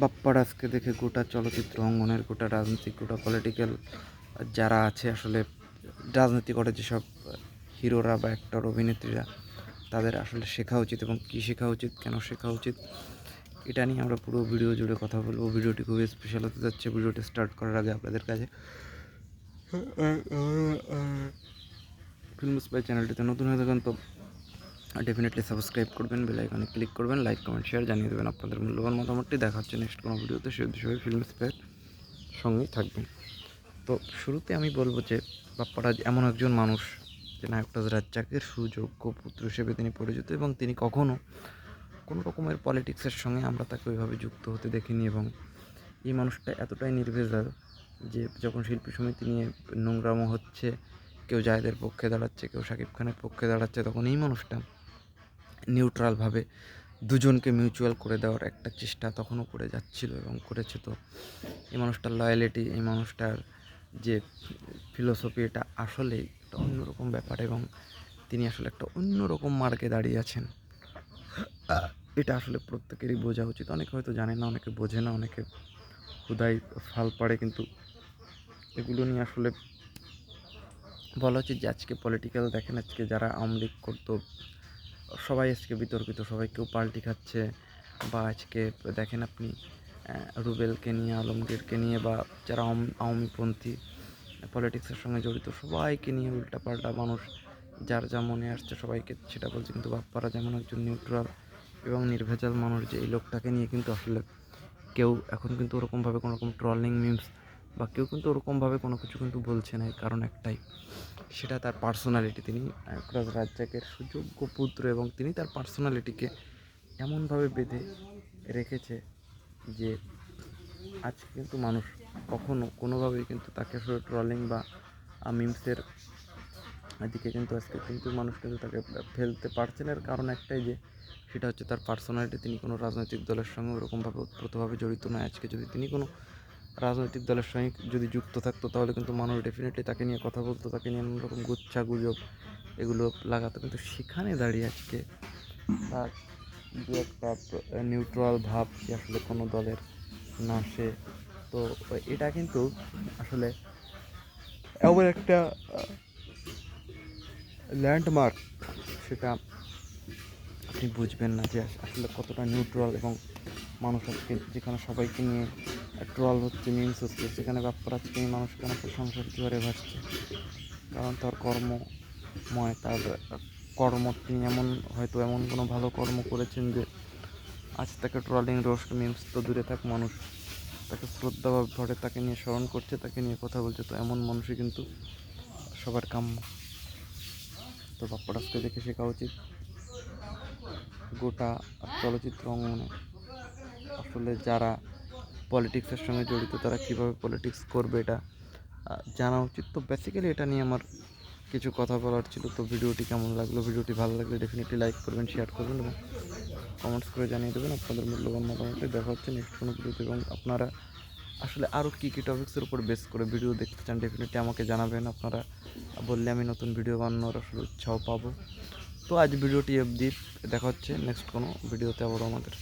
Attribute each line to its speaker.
Speaker 1: বাপ্পার আজকে দেখে গোটা চলচ্চিত্র অঙ্গনের গোটা রাজনৈতিক গোটা পলিটিক্যাল যারা আছে আসলে রাজনীতি করে যেসব হিরোরা বা অ্যাক্টর অভিনেত্রীরা তাদের আসলে শেখা উচিত এবং কী শেখা উচিত কেন শেখা উচিত এটা নিয়ে আমরা পুরো ভিডিও জুড়ে কথা বলব। ভিডিওটি খুবই স্পেশাল হতে যাচ্ছে ভিডিওটি স্টার্ট করার আগে আপনাদের কাছে। ফিল্ম স্পাই চ্যানেলটিতে নতুন হয়ে থাকেন তো ডেফিনেটলি সাবস্ক্রাইব করবেন বেল আইকনে ক্লিক করবেন লাইক কমেন্ট শেয়ার জানিয়ে দেবেন আপনাদের মূল্যবান মতামতটি দেখা হচ্ছে নেক্সট কোনো ভিডিওতে। সে সবাই ফিল্ম স্পাইয়ের সঙ্গেই থাকবেন। তো শুরুতে আমি বলব যে বাপ্পারাজ এমন একজন মানুষ, যে নায়কটাজ রাজ্জাকের সুযোগ্য পুত্র হিসেবে তিনি পরিচিত এবং তিনি কখনও কোনো রকমের পলিটিক্সের সঙ্গে আমরা তাকে ওইভাবে যুক্ত হতে দেখিনি এবং এই মানুষটা এতটাই নির্ভেজাল যে যখন শিল্পী সমিতি নিয়ে নোংরামো হচ্ছে, কেউ জায়দের পক্ষে দাঁড়াচ্ছে, কেউ শাকিব খানের পক্ষে দাঁড়াচ্ছে, তখন এই মানুষটা নিউট্রালভাবে দুজনকে মিউচুয়াল করে দেওয়ার একটা চেষ্টা তখনও করে যাচ্ছিল এবং করেছে তো। এই মানুষটার লয়ালিটি এই মানুষটার যে ফিলোসফি এটা আসলে একটা অন্যরকম ব্যাপার এবং তিনি আসলে একটা অন্যরকম মার্কে দাঁড়িয়ে আছেন। এটা আসলে প্রত্যেকেরই বোঝা উচিত। অনেকে হয়তো জানে না, অনেকে বোঝে না, অনেকে হুদাই ফাল পাড়ে, কিন্তু এগুলো নিয়ে আসলে বলা উচিত যে আজকে পলিটিক্যাল দেখেন, আজকে যারা আওয়ামী লীগ করতো সবাই আজকে বিতর্কিত, সবাই কেউ পাল্টি খাচ্ছে বা আজকে দেখেন আপনি রুবেলকে নিয়ে, আলমগীরকে নিয়ে বা যারা আওয়াম- আওয়ামীপন্থী পলিটিক্সের সঙ্গে জড়িত, সবাইকে নিয়ে উল্টাপাল্টা মানুষ যার যা মনে আসছে সবাইকে সেটা বলছে। কিন্তু বাপ্পারা যেমন একজন নিউট্রাল এবং নির্ভেজাল মানুষ, যে এই লোকটাকে নিয়ে কিন্তু আসলে কেউ এখন কিন্তু ওরকমভাবে কোনো রকম ট্রলিং মিমস বা কেউ কিন্তু ওরকমভাবে কোনো কিছু কিন্তু বলছে না কারণ একটাই। সেটা তার পার্সোনালিটি তিনি একরাজ রাজ্জাকের সুযোগ্য পুত্র এবং তিনি তার পার্সোনালিটিকে এমনভাবে বেঁধে রেখেছে যে আজকে কিন্তু মানুষ কখনো কোনোভাবেই কিন্তু তাকে ট্রলিং বা মিমসের দিকে কিন্তু আজকে কিন্তু মানুষ কিন্তু তাকে ফেলতে পারছে না। কারণ একটাই যে, সেটা হচ্ছে তার পার্সোনালিটি তিনি কোনো রাজনৈতিক দলের সঙ্গে ওরকমভাবে ওতপ্রোতভাবে জড়িত নয়। আজকে যদি তিনি কোনো রাজনৈতিক দলের সঙ্গে যদি যুক্ত থাকতো, তাহলে কিন্তু মানুষ ডেফিনেটলি তাকে নিয়ে কথা বলতো, তাকে নিয়ে নানা রকম গুচ্ছা গুজব এগুলো লাগাতো। কিন্তু সেখানে দাঁড়িয়ে আজকে তার দু একটা নিউট্রাল ভাব সে আসলে কোনো দলের? না সে। তো, এটা কিন্তু আসলে এমন একটা ল্যান্ডমার্ক সেটা আপনি বুঝবেন না যে আসলে কতটা নিউট্রাল এবং মানুষ আজকে যেখানে সবাইকে নিয়ে ট্রল হচ্ছে মিমস হচ্ছে। সেখানে ব্যাপার আজকে এই মানুষ কেন প্রশংসার জোয়ারে ভাসছে। কারণ তার কর্মময় তার কর্ম তিনি এমন, হয়তো এমন কোনো ভালো কর্ম করেছেন যে আজ তাকে ট্রলিং রোস্ট মিমস তো দূরে থাক মানুষ। তাকে শ্রদ্ধা বা ভরে তাকে নিয়ে স্মরণ করছে, তাকে নিয়ে কথা বলছে। তো এমন মানুষই কিন্তু সবার কাম্য। তো বাপ্পারাজকে দেখে শেখা উচিত। গোটা চলচ্চিত্র অঙ্গনে আসলে যারা পলিটিক্সের সঙ্গে জড়িত, তারা কীভাবে পলিটিক্স করবে এটা জানা উচিত। তো বেসিক্যালি এটা নিয়ে আমার কিছু কথা বলার ছিল। তো ভিডিওটি কেমন লাগল? ভিডিওটি ভালো লাগলে ডেফিনেটলি লাইক করবেন শেয়ার করবেন এবং কমেন্টস করে জানিয়ে দেবেন আপনাদের মূল্যবান মতামতটি। দেখা হচ্ছে নেক্সট কোনো ভিডিওতে এবং আপনারা আসলে আরও কী কী টপিক্সের উপর বেস করে ভিডিও দেখতে চান ডেফিনেটলি আমাকে জানাবেন। আপনারা বললে আমি নতুন ভিডিও বানানোর আসলে উৎসাহ পাবো। তো আজ ভিডিওটি অবধি দেখা হচ্ছে। নেক্সট কোনো ভিডিওতে আবারও আমাদের